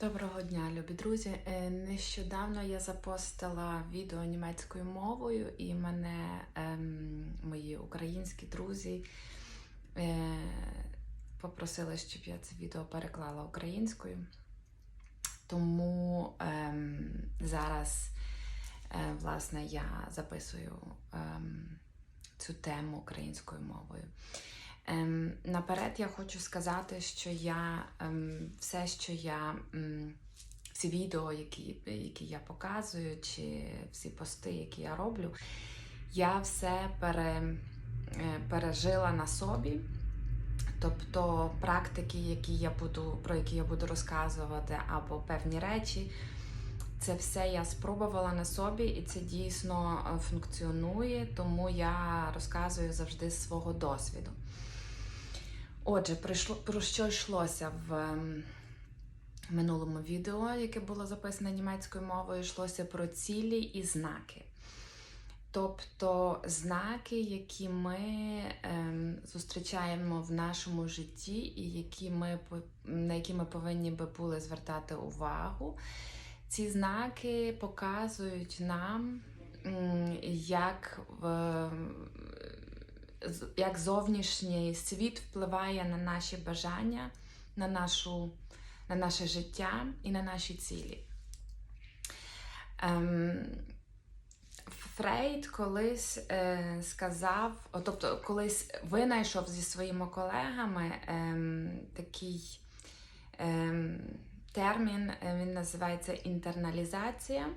Доброго дня, любі друзі. Е, Нещодавно я запостила відео німецькою мовою, і мене ем, мої українські друзі е, попросили, щоб я це відео переклала українською. Тому ем, зараз, е, власне, я записую ем, цю тему українською мовою. Ем, наперед я хочу сказати, що я ем, все, що я ем, всі відео, які, які я показую, чи всі пости, які я роблю, я все пере, е, пережила на собі. Тобто практики, які я буду, про які я буду розказувати, або певні речі, це все я спробувала на собі, і це дійсно е, функціонує, тому я розказую завжди з свого досвіду. Отже, про що йшлося в ем, минулому відео, яке було записане німецькою мовою, йшлося про цілі і знаки. Тобто знаки, які ми ем, зустрічаємо в нашому житті, і які ми, на які ми повинні би були звертати увагу. Ці знаки показують нам, як, в, як зовнішній світ впливає на наші бажання, на, нашу, на наше життя і на наші цілі. Ем, Фрейд колись е, сказав, о, тобто колись винайшов зі своїми колегами ем, такий ем, термін, е, він називається інтерналізація.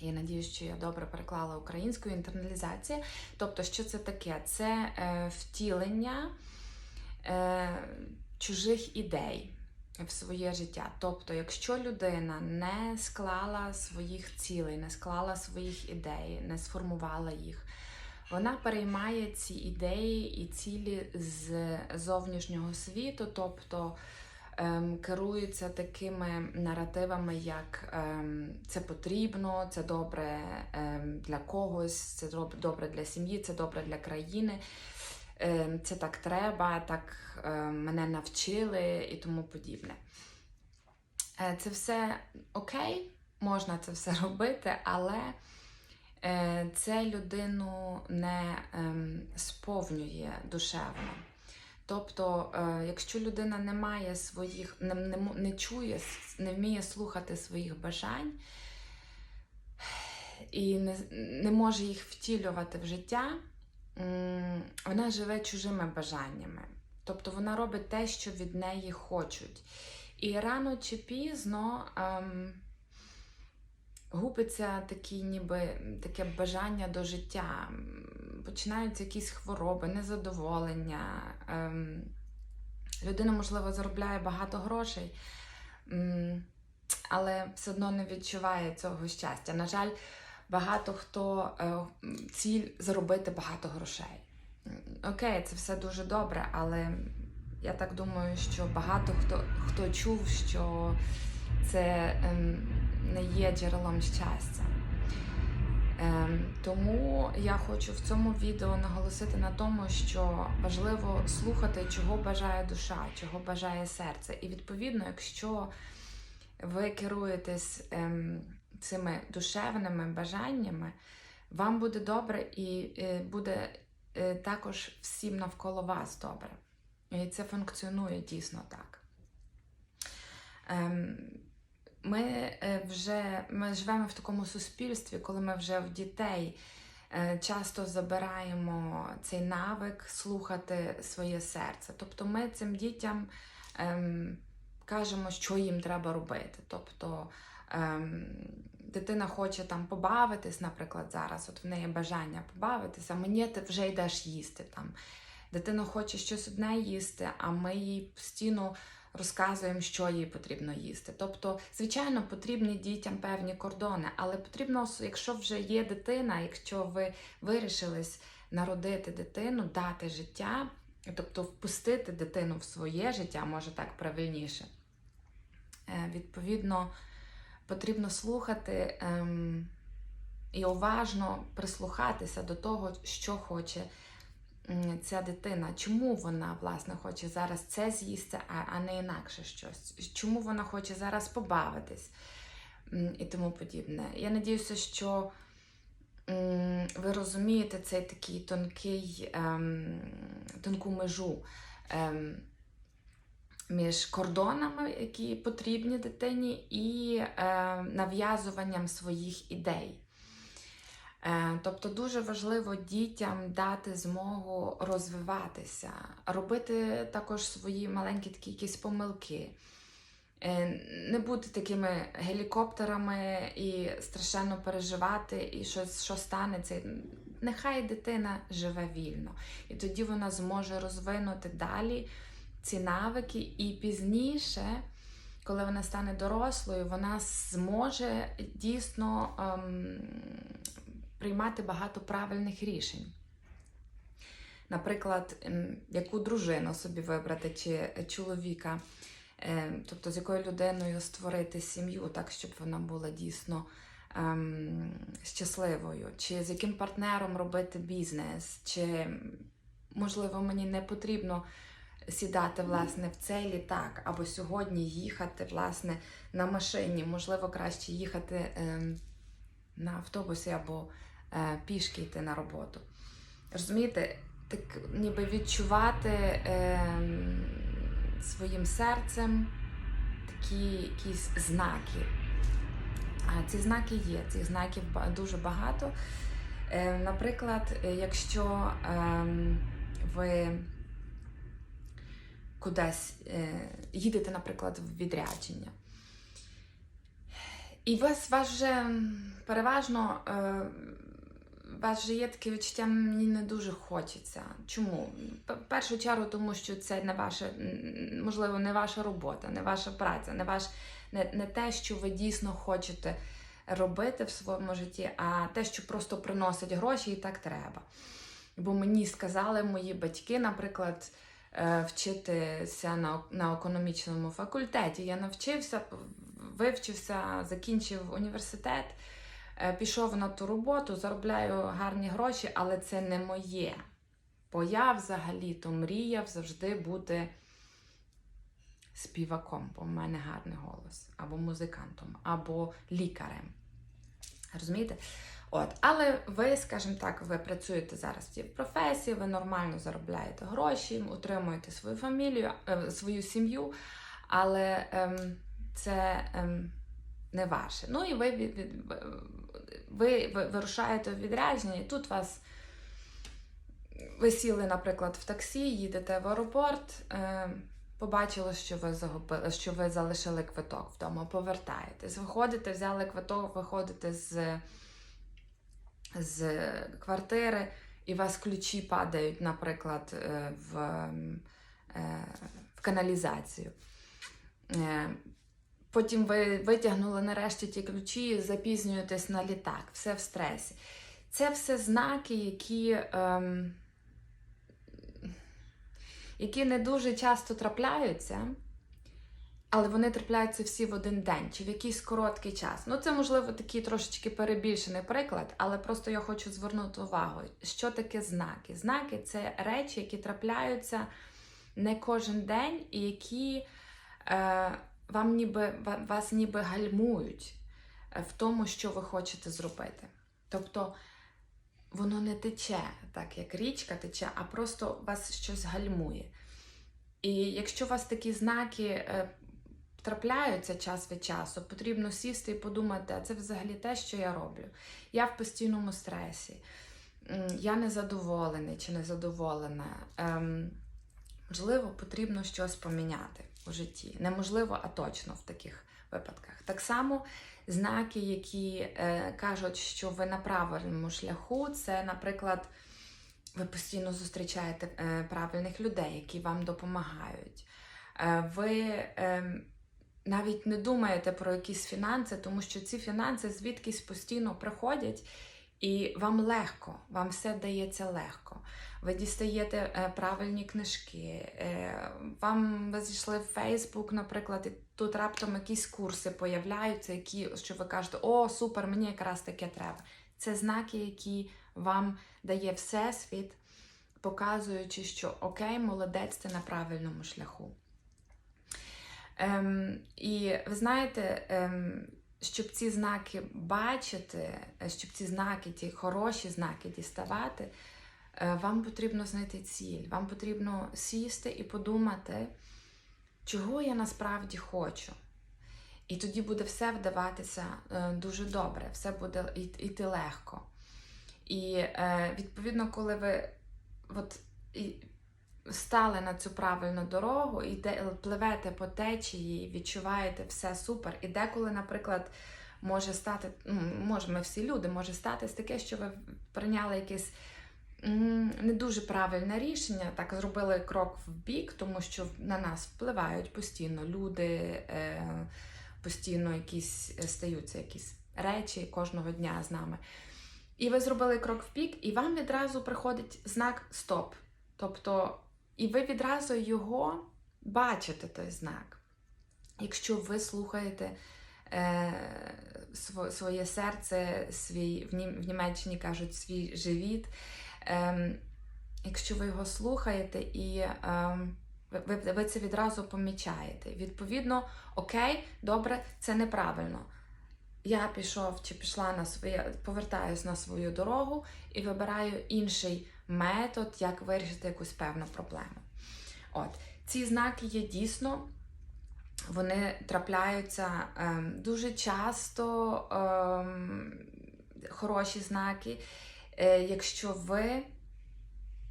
Я надіюсь, що я добре переклала українською інтерналізація. Тобто, що це таке? Це е, втілення е, чужих ідей в своє життя. Тобто, якщо людина не склала своїх цілей, не склала своїх ідей, не сформувала їх, вона переймає ці ідеї і цілі з зовнішнього світу, тобто ем, керується такими наративами, як ем, це потрібно, це добре ем, для когось, це добре для сім'ї, це добре для країни. Це так треба, так мене навчили і тому подібне. Е, Це все окей, можна це все робити, але е, це людину не сповнює душевно. Тобто, е, якщо людина не має своїх, не, не, не чує, не вміє слухати своїх бажань і не, не може їх втілювати в життя, вона живе чужими бажаннями. Тобто вона робить те, що від неї хочуть. І рано чи пізно ем, губиться такі, ніби таке бажання до життя. Починаються якісь хвороби, незадоволення. Ем, людина, можливо, заробляє багато грошей, м, але все одно не відчуває цього щастя. На жаль, багато хто е, ціль заробити багато грошей. Окей, це все дуже добре, але я так думаю, що багато хто, хто чув, що це ем, не є джерелом щастя. Ем, тому я хочу в цьому відео наголосити на тому, що важливо слухати, чого бажає душа, чого бажає серце. І відповідно, якщо ви керуєтесь ем, цими душевними бажаннями, вам буде добре і е, буде е, також всім навколо вас добре. І це функціонує дійсно так. Ми е, вже ми живемо в такому суспільстві, коли ми вже в дітей е, часто забираємо цей навик слухати своє серце. Тобто ми цим дітям ем, кажемо, що їм треба робити. Тобто ем, дитина хоче там побавитись, наприклад, зараз, от в неї бажання побавитися, а мені ти вже йдеш їсти там. Дитина хоче щось одне їсти, а ми їй постійно розказуємо, що їй потрібно їсти. Тобто, звичайно, потрібні дітям певні кордони, але потрібно, якщо вже є дитина, якщо ви вирішились народити дитину, дати життя, тобто впустити дитину в своє життя, може так правильніше. Е, Відповідно, потрібно слухати ем, і уважно прислухатися до того, що хоче ця дитина, чому вона власне хоче зараз це з'їсти, а, не інакше щось. Чому вона хоче зараз побавитись і тому подібне. Я надіюся, що ви розумієте цей такий тонкий, ем, тонку межу. Ем, між кордонами, які потрібні дитині, і е, нав'язуванням своїх ідей. Е, тобто дуже важливо дітям дати змогу розвиватися, робити також свої маленькі такі якісь помилки, Е, не бути такими гелікоптерами і страшенно переживати, і щось що станеться. Нехай дитина живе вільно, і тоді вона зможе розвинути далі ці навики, і пізніше, коли вона стане дорослою, вона зможе дійсно ем, приймати багато правильних рішень. Наприклад, яку дружину собі вибрати чи чоловіка, ем, тобто з якою людиною створити сім'ю, так, щоб вона була дійсно ем, щасливою, чи з яким партнером робити бізнес, чи, можливо, мені не потрібно сідати власне в цей літак, або сьогодні їхати власне на машині, можливо, краще їхати ем, на автобусі або е, пішки йти на роботу. Розумієте, так ніби відчувати ем, своїм серцем такі якісь знаки. А ці знаки є, цих знаків дуже багато. Е, Наприклад, е, якщо ем, ви кудись е, їдете, наприклад, в відрядження, і вас, вас вже переважно е, вас вже є таке відчуття, мені не дуже хочеться. Чому? В першу чергу, тому що це не ваша, можливо, не ваша робота, не ваша праця, не, ваш, не, не те, що ви дійсно хочете робити в своєму житті, а те, що просто приносить гроші, і так треба. Бо мені сказали мої батьки, наприклад, е, вчитися на, на економічному факультеті. Я навчився, вивчився, закінчив університет, пішов на ту роботу, заробляю гарні гроші, але це не моє. Бо я взагалі-то мріяв завжди бути співаком, бо в мене гарний голос, або музикантом, або лікарем. Розумієте? От, але ви, скажімо так, ви працюєте зараз в цій професії, ви нормально заробляєте гроші, утримуєте свою фамілію, е, свою сім'ю, але ем, це ем, не ваше. Ну і ви, від, від, ви, ви вирушаєте в відрядження, і тут вас ви сіли, наприклад, в таксі, їдете в аеропорт, е, побачили, що ви загубили, що ви залишили квиток вдома, повертаєтесь, виходите, взяли квиток, виходите з, з квартири, і у вас ключі падають, наприклад, е, в, е, в каналізацію. Потім ви витягнули нарешті ті ключі, запізнюєтесь на літак, все в стресі. Це все знаки, які, ем, які не дуже часто трапляються, але вони трапляються всі в один день чи в якийсь короткий час. Ну, це, можливо, такий трошечки перебільшений приклад, але просто я хочу звернути увагу, що таке знаки. Знаки це речі, які трапляються не кожен день і які. Е, вам ніби вас ніби гальмують е, в тому, що ви хочете зробити. Тобто воно не тече так, як річка тече, а просто вас щось гальмує. І якщо у вас такі знаки е, трапляються час від часу, потрібно сісти і подумати, а це взагалі те, що я роблю. Я в постійному стресі, я незадоволений чи незадоволена. Ем, можливо, потрібно щось поміняти у житті. Неможливо, а точно в таких випадках. Так само знаки, які е, кажуть, що ви на правильному шляху, це, наприклад, ви постійно зустрічаєте е, правильних людей, які вам допомагають. Е, ви е, навіть не думаєте про якісь фінанси, тому що ці фінанси звідкись постійно приходять. І вам легко, вам все дається легко. Ви дістаєте е, правильні книжки, е, вам ви зійшли в Фейсбук, наприклад, і тут раптом якісь курси появляються, які, що ви кажете, о, супер, мені якраз таке треба. Це знаки, які вам дає Всесвіт, показуючи, що окей, молодець, ти на правильному шляху. Ем, і ви знаєте, ем, щоб ці знаки бачити, щоб ці знаки, ті хороші знаки діставати, е, вам потрібно знайти ціль. Вам потрібно сісти і подумати, чого я насправді хочу. І тоді буде все вдаватися е, дуже добре, все буде йти легко. І е, відповідно, коли ви от, стали на цю правильну дорогу, і пливете по течії, відчуваєте все супер. І деколи, наприклад, може стати, ну, може, ми всі люди, може стати таке, що ви прийняли якесь не дуже правильне рішення, так зробили крок в бік, тому що на нас впливають постійно люди, е, постійно якісь е, стаються якісь речі кожного дня з нами. І ви зробили крок в бік, і вам відразу приходить знак Стоп. Тобто, і ви відразу його бачите, той знак. Якщо ви слухаєте е, своє серце, свій, в, Нім- в Німеччині кажуть, свій живіт, е, якщо ви його слухаєте і е, ви, ви це відразу помічаєте. Відповідно, окей, добре, це неправильно. Я пішов чи пішла на своє, повертаюсь на свою дорогу і вибираю інший метод, як вирішити якусь певну проблему. От ці знаки є дійсно, вони трапляються ем, дуже часто ем, хороші знаки, е, якщо ви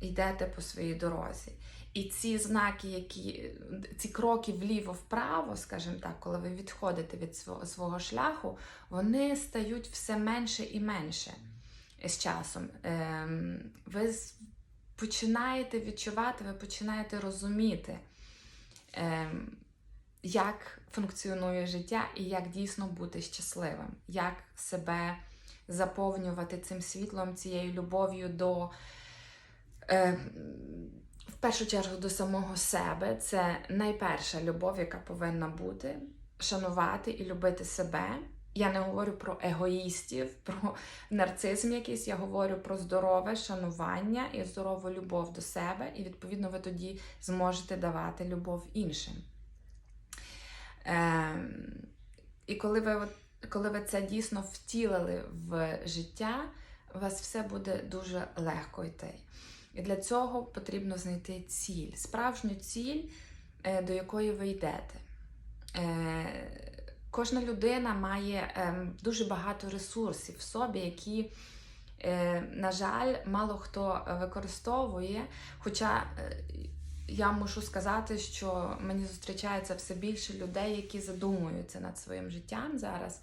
йдете по своїй дорозі. І ці знаки, які ці кроки вліво-вправо, скажімо так, коли ви відходите від свого, свого шляху, вони стають все менше і менше з часом. Ем, ви починаєте відчувати, ви починаєте розуміти, ем, як функціонує життя і як дійсно бути щасливим, як себе заповнювати цим світлом, цією любов'ю до. Е, в першу чергу до самого себе це найперша любов, яка повинна бути шанувати і любити себе. Я не говорю про егоїстів, про нарцизм якийсь, я говорю про здорове шанування і здорову любов до себе, і відповідно ви тоді зможете давати любов іншим. Ем, і коли ви, коли ви це дійсно втілили в життя, у вас все буде дуже легко йти. І для цього потрібно знайти ціль, справжню ціль, е, до якої ви йдете. Е, Кожна людина має ем, дуже багато ресурсів в собі, які, е, на жаль, мало хто використовує. Хоча е, я мушу сказати, що мені зустрічається все більше людей, які задумуються над своїм життям зараз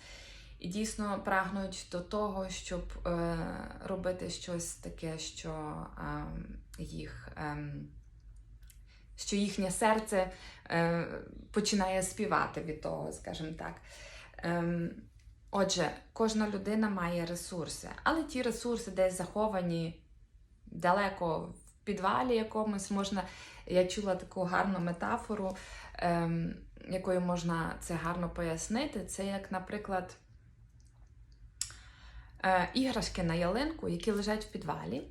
і дійсно прагнуть до того, щоб е, робити щось таке, що е, їх. Що їхнє серце е, починає співати від того, скажімо так. Ем, отже, кожна людина має ресурси, але ті ресурси десь заховані далеко в підвалі якомусь можна. Я чула таку гарну метафору, ем, якою можна це гарно пояснити. Це як, наприклад, е, іграшки на ялинку, які лежать в підвалі.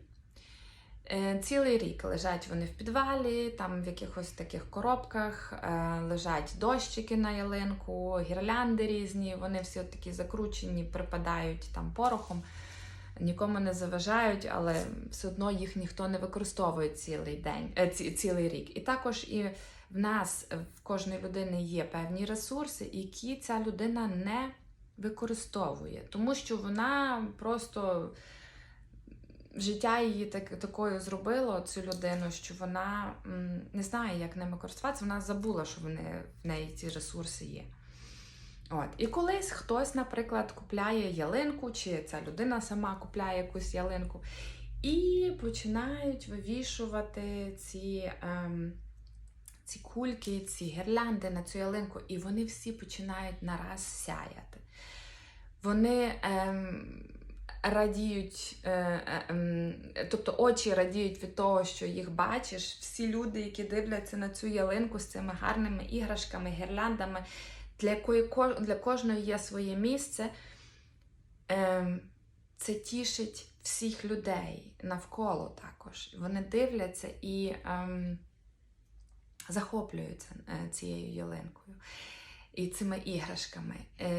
Е, Цілий рік лежать вони в підвалі, там в якихось таких коробках е, лежать дощики на ялинку, гірлянди різні, вони всі от такі закручені, припадають там порохом, нікому не заважають, але все одно їх ніхто не використовує цілий день, е, ці- цілий рік. І також і в нас, в кожної людини є певні ресурси, які ця людина не використовує, тому що вона просто життя її так, такою зробило цю людину, що вона м, не знає, як ними користуватися. Вона забула, що вони, в неї ці ресурси є. От. І колись хтось, наприклад, купляє ялинку, чи ця людина сама купляє якусь ялинку, і починають вивішувати ці, ем, ці кульки, ці гірлянди на цю ялинку, і вони всі починають нараз сяяти. Вони ем, радіють, е, е, ем, тобто очі радіють від того, що їх бачиш. Всі люди, які дивляться на цю ялинку з цими гарними іграшками, гірляндами, для якої для кожної є своє місце, ем, це тішить всіх людей навколо також. Вони дивляться і ем, захоплюються е, цією ялинкою і цими іграшками,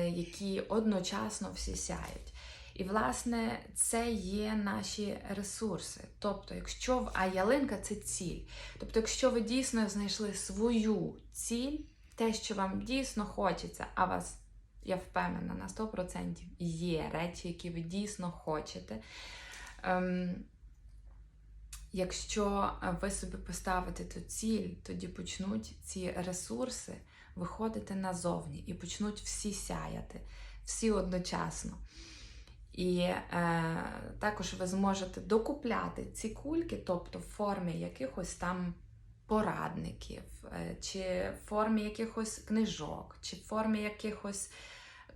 які одночасно всі сяють. І, власне, це є наші ресурси. Тобто, якщо а ялинка це ціль. Тобто, якщо ви дійсно знайшли свою ціль, те, що вам дійсно хочеться, а вас, я впевнена, на 100% є речі, які ви дійсно хочете. Ем, якщо е, ви собі поставите ту ціль, тоді почнуть ці ресурси виходити назовні і почнуть всі сяяти, всі одночасно. І е, також ви зможете докупляти ці кульки, тобто в формі якихось там порадників, е, чи в формі якихось книжок, чи в формі якихось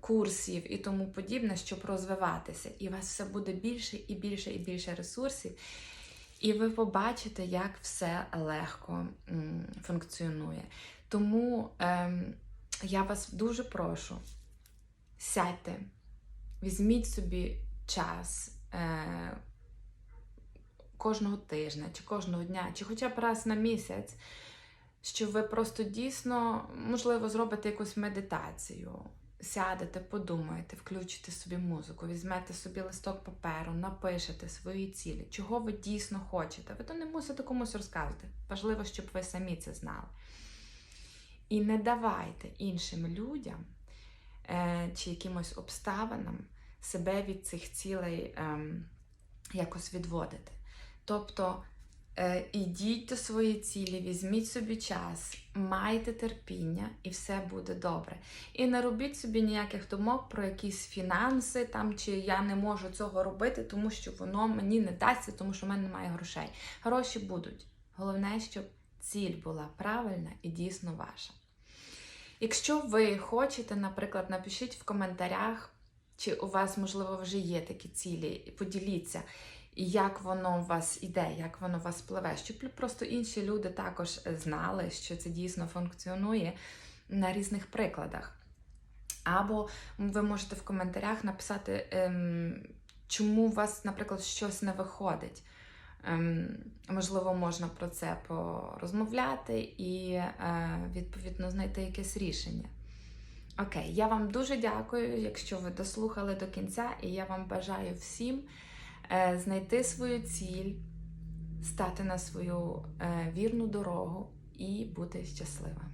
курсів і тому подібне, щоб розвиватися. І у вас все буде більше і більше і більше ресурсів. І ви побачите, як все легко м, функціонує. Тому ем, я вас дуже прошу, сядьте, візьміть собі час е, кожного тижня, чи кожного дня, чи хоча б раз на місяць, що ви просто дійсно, можливо, зробите якусь медитацію. Сядете, подумаєте, включите собі музику, візьмете собі листок паперу, напишете свої цілі, чого ви дійсно хочете. Ви то не мусите комусь розказувати. Важливо, щоб ви самі це знали. І не давайте іншим людям е, чи якимось обставинам себе від цих цілей ем, якось відводити. Тобто е, ідіть до своєї цілі, візьміть собі час, майте терпіння, і все буде добре. І не робіть собі ніяких думок про якісь фінанси, там, чи я не можу цього робити, тому що воно мені не дасться, тому що в мене немає грошей. Гроші будуть. Головне, щоб ціль була правильна і дійсно ваша. Якщо ви хочете, наприклад, напишіть в коментарях, чи у вас, можливо, вже є такі цілі, поділіться, як воно у вас іде, як воно у вас пливе, щоб просто інші люди також знали, що це дійсно функціонує на різних прикладах. Або ви можете в коментарях написати, ем, чому у вас, наприклад, щось не виходить. Ем, можливо, можна про це порозмовляти і е, відповідно знайти якесь рішення. Окей, я вам дуже дякую, якщо ви дослухали до кінця, і я вам бажаю всім е, знайти свою ціль, стати на свою е, вірну дорогу і бути щасливими.